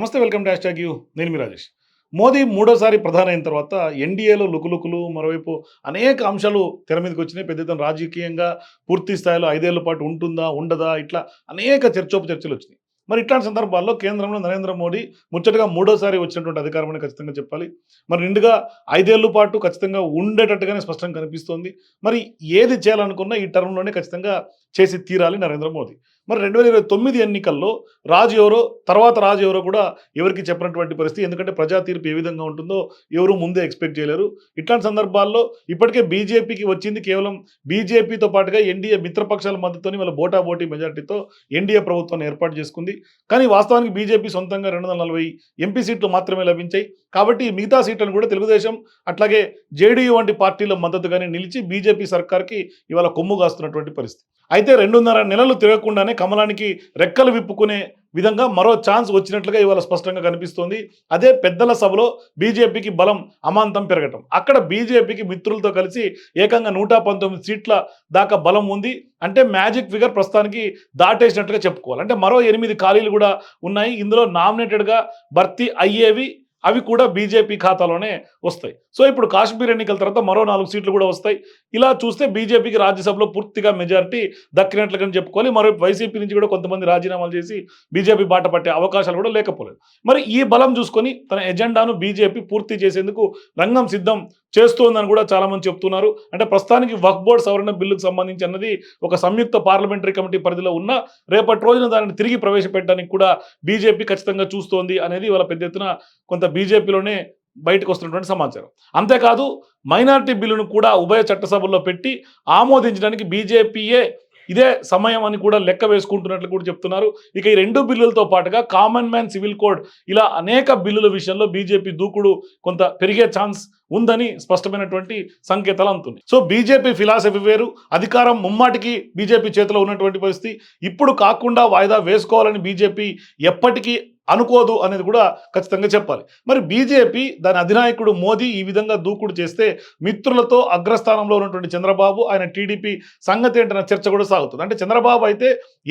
నమస్తే welcome dash tag you. నేను మీ రాజేష్. మోదీ మూడోసారి ప్రధాని అయిన తర్వాత ఎన్డీఏలో లుకులుకులు మరోవైపు అనేక అంశాలు తెర మీదకి వచ్చినాయి. పెద్ద రాజకీయంగా పూర్తి స్థాయిలో ఐదేళ్ళ పాటు ఉంటుందా ఉండదా ఇట్లా అనేక చర్చోప చర్చలు వచ్చినాయి. మరి ఇట్లాంటి సందర్భాల్లో కేంద్రంలో నరేంద్ర మోడీ ముచ్చటగా మూడోసారి వచ్చినటువంటి అధికారం అని ఖచ్చితంగా చెప్పాలి. మరి నిండుగా ఐదేళ్ళ పాటు ఖచ్చితంగా ఉండేటట్టుగానే స్పష్టంగా కనిపిస్తోంది. మరి ఏది చేయాలనుకున్నా ఈ టర్మ్లోనే ఖచ్చితంగా చేసి తీరాలి నరేంద్ర మోదీ. మరి రెండు వేల ఇరవై తొమ్మిది ఎన్నికల్లో రాజు ఎవరో తర్వాత రాజు ఎవరో కూడా ఎవరికి చెప్పినటువంటి పరిస్థితి ఎందుకంటే ప్రజా తీర్పు ఏ విధంగా ఉంటుందో ఎవరు ముందే ఎక్స్పెక్ట్ చేయలేరు. ఇట్లాంటి సందర్భాల్లో ఇప్పటికే బీజేపీకి వచ్చింది కేవలం బీజేపీతో పాటుగా ఎన్డీఏ మిత్రపక్షాల మద్దతుని వాళ్ళ బోటా బోటీ మెజార్టీతో ఎన్డీఏ ప్రభుత్వాన్ని ఏర్పాటు చేసుకుంది. కానీ వాస్తవానికి బీజేపీ సొంతంగా రెండు వందల నలభై ఎంపీ సీట్లు మాత్రమే లభించాయి. కాబట్టి మిగతా సీట్లను కూడా తెలుగుదేశం అట్లాగే జేడీయూ వంటి పార్టీల మద్దతుగానే నిలిచి బీజేపీ సర్కార్కి ఇవాళ కొమ్ము కాస్తున్నటువంటి పరిస్థితి. అయితే రెండున్నర నెలలు తిరగకుండానే కమలానికి రెక్కలు విప్పుకునే విధంగా మరో ఛాన్స్ వచ్చినట్లుగా ఇవాళ స్పష్టంగా కనిపిస్తోంది. అదే పెద్దల సభలో బీజేపీకి బలం అమాంతం పెరగటం. అక్కడ బీజేపీకి మిత్రులతో కలిసి ఏకంగా నూట పంతొమ్మిది సీట్ల దాకా బలం ఉంది. అంటే మ్యాజిక్ ఫిగర్ ప్రస్తుతానికి దాటేసినట్లుగా చెప్పుకోవాలి. అంటే మరో ఎనిమిది ఖాళీలు కూడా ఉన్నాయి. ఇందులో నామినేటెడ్గా భర్తీ అయ్యేవి అవి కూడా బీజేపీ ఖాతాలోనే వస్తాయి. సో ఇప్పుడు కాశ్మీర్ ఎన్నికల తర్వాత మరో నాలుగు సీట్లు కూడా వస్తాయి. ఇలా చూస్తే బీజేపీకి రాజ్యసభలో పూర్తిగా మెజారిటీ దక్కినట్లుగా చెప్పుకోవాలి. మరో వైసీపీ నుంచి కూడా కొంతమంది రాజీనామాలు చేసి బీజేపీ బాట పట్టే అవకాశాలు కూడా లేకపోలేదు. మరి ఈ బలం చూసుకొని తన ఎజెండాను బీజేపీ పూర్తి చేసేందుకు రంగం సిద్ధం చేస్తోందని కూడా చాలామంది చెప్తున్నారు. అంటే ప్రస్తుతానికి వక్ బోర్డ్ సవరణ బిల్లుకు సంబంధించి అన్నది ఒక సంయుక్త పార్లమెంటరీ కమిటీ పరిధిలో ఉన్న రేపటి రోజున దానిని తిరిగి ప్రవేశపెట్టడానికి కూడా బీజేపీ ఖచ్చితంగా చూస్తోంది అనేది వాళ్ళ పెద్ద ఎత్తున కొంత బీజేపీలోనే బయటకు వస్తున్నటువంటి సమాచారం. అంతేకాదు మైనారిటీ బిల్లును కూడా ఉభయ చట్టసభల్లో పెట్టి ఆమోదించడానికి బీజేపీయే ఇదే సమయం అని కూడా లెక్క వేసుకుంటున్నట్లు కూడా చెప్తున్నారు. ఇక ఈ రెండు బిల్లులతో పాటుగా కామన్ మ్యాన్ సివిల్ కోడ్ ఇలా అనేక బిల్లుల విషయంలో బీజేపీ దూకుడు కొంత పెరిగే ఛాన్స్ ఉందని స్పష్టమైనటువంటి సంకేతాలు అందుతుంది సో బీజేపీ ఫిలాసఫీ వేరు అధికారం ముమ్మాటికి బీజేపీ చేతిలో ఉన్నటువంటి పరిస్థితి. ఇప్పుడు కాకుండా వాయిదా వేసుకోవాలని బీజేపీ ఎప్పటికీ అనుకోదు అనేది కూడా ఖచ్చితంగా చెప్పాలి. మరి బీజేపీ దాని అధినాయకుడు మోదీ ఈ విధంగా దూకుడు చేస్తే మిత్రులతో అగ్రస్థానంలో ఉన్నటువంటి చంద్రబాబు ఆయన టీడీపీ సంగతి ఏంటన్న చర్చ కూడా సాగుతుంది. అంటే చంద్రబాబు అయితే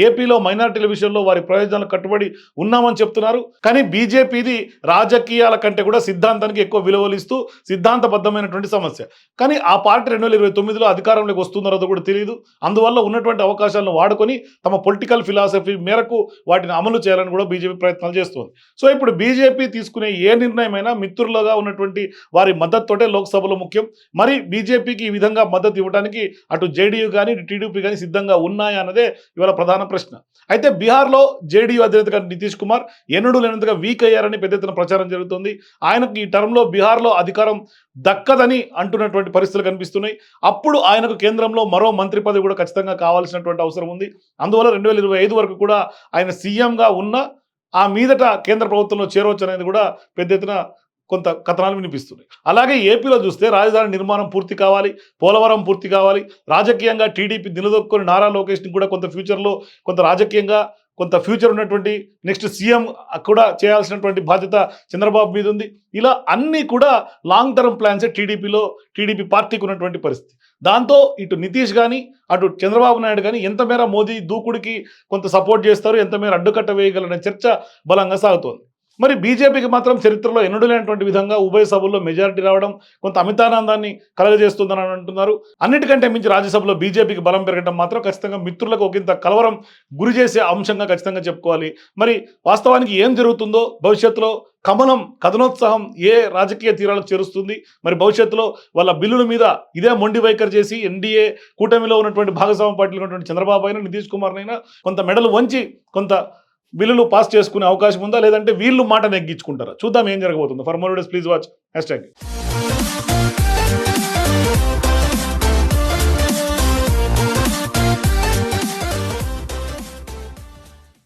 ఏపీలో మైనార్టీల విషయంలో వారి ప్రయోజనాలు కట్టుబడి ఉన్నామని చెప్తున్నారు. కానీ బీజేపీది రాజకీయాల కంటే కూడా సిద్ధాంతానికి ఎక్కువ విలువలు ఇస్తూ సిద్ధాంతబద్ధమైనటువంటి సమస్య. కానీ ఆ పార్టీ రెండు వేల ఇరవై తొమ్మిదిలో అధికారంలోకి వస్తున్నారో కూడా తెలియదు అందువల్ల ఉన్నటువంటి అవకాశాలను వాడుకొని తమ పొలిటికల్ ఫిలాసఫీ మేరకు వాటిని అమలు చేయాలని కూడా బీజేపీ ప్రయత్నాలు చేస్తుంది సో ఇప్పుడు బీజేపీ తీసుకునే ఏ నిర్ణయమైనా మిత్రులుగా ఉన్నటువంటి వారి మద్దతుతోటే లోక్సభలో ముఖ్యం. మరి బీజేపీకి ఈ విధంగా మద్దతు ఇవ్వడానికి అటు జేడీయూ కానీ టీడీపీ కానీ సిద్ధంగా ఉన్నాయా అన్నదే ఇవాళ ప్రధాన ప్రశ్న. అయితే బీహార్లో జేడీయూ అధినేతగా నితీష్ కుమార్ ఎన్నడూ లేనంతగా వీక్ అయ్యారని పెద్ద ఎత్తున ప్రచారం జరుగుతుంది. ఆయనకు ఈ టర్మ్లో బీహార్లో అధికారం దక్కదని అంటున్నటువంటి పరిస్థితులు కనిపిస్తున్నాయి. అప్పుడు ఆయనకు కేంద్రంలో మరో మంత్రి పదవి కూడా ఖచ్చితంగా కావాల్సినటువంటి అవసరం ఉంది. అందువల్ల రెండు వేల ఇరవై ఐదు వరకు కూడా ఆయన సీఎంగా ఉన్న ఆ మీదట కేంద్ర ప్రభుత్వంలో చేరవచ్చు అనేది కూడా పెద్ద ఎత్తున కొంత కథనాలు వినిపిస్తున్నాయి. అలాగే ఏపీలో చూస్తే రాజధాని నిర్మాణం పూర్తి కావాలి పోలవరం పూర్తి కావాలి రాజకీయంగా టీడీపీ నిలదొక్కుని నారా లోకేష్ని కూడా కొంత ఫ్యూచర్లో కొంత రాజకీయంగా కొంత ఫ్యూచర్ ఉన్నటువంటి నెక్స్ట్ సీఎం కూడా చేయాల్సినటువంటి బాధ్యత చంద్రబాబు మీద ఉంది. ఇలా అన్నీ కూడా లాంగ్ టర్మ్ ప్లాన్సే టీడీపీలో టీడీపీ పార్టీకి ఉన్నటువంటి పరిస్థితి. దాంతో ఇటు నితీష్ కానీ అటు చంద్రబాబు నాయుడు కానీ ఎంతమేర మోదీ దూకుడికి కొంత సపోర్ట్ చేస్తారు ఎంతమేర అడ్డుకట్ట వేయగలనే చర్చ బలంగా సాగుతోంది. మరి బీజేపీకి మాత్రం చరిత్రలో ఎన్నడూ లేనటువంటి విధంగా ఉభయ సభల్లో మెజారిటీ రావడం కొంత అమితానందాన్ని కలగజేస్తుందని అంటున్నారు. అన్నిటికంటే మించి రాజ్యసభలో బీజేపీకి బలం పెరగడం మాత్రం ఖచ్చితంగా మిత్రులకు ఒకంత కలవరం గురి చేసే అంశంగా ఖచ్చితంగా చెప్పుకోవాలి. మరి వాస్తవానికి ఏం జరుగుతుందో భవిష్యత్తులో కమలం కథనోత్సాహం ఏ రాజకీయ తీరాలకు చేరుస్తుంది? మరి భవిష్యత్తులో వాళ్ళ బిల్లుల మీద ఇదే మొండి వైఖరి చేసి ఎన్డీఏ కూటమిలో ఉన్నటువంటి భాగస్వామ్య పార్టీలో ఉన్నటువంటి చంద్రబాబు అయినా నితీష్ కుమార్ అయినా కొంత మెడలు వంచి కొంత బిల్లులు పాస్ చేసుకునే అవకాశం ఉందా? లేదంటే వీళ్ళు మాట నెగ్గించుకుంటారా? చూద్దాం ఏం జరగబోతుందో. For more please watch hash tag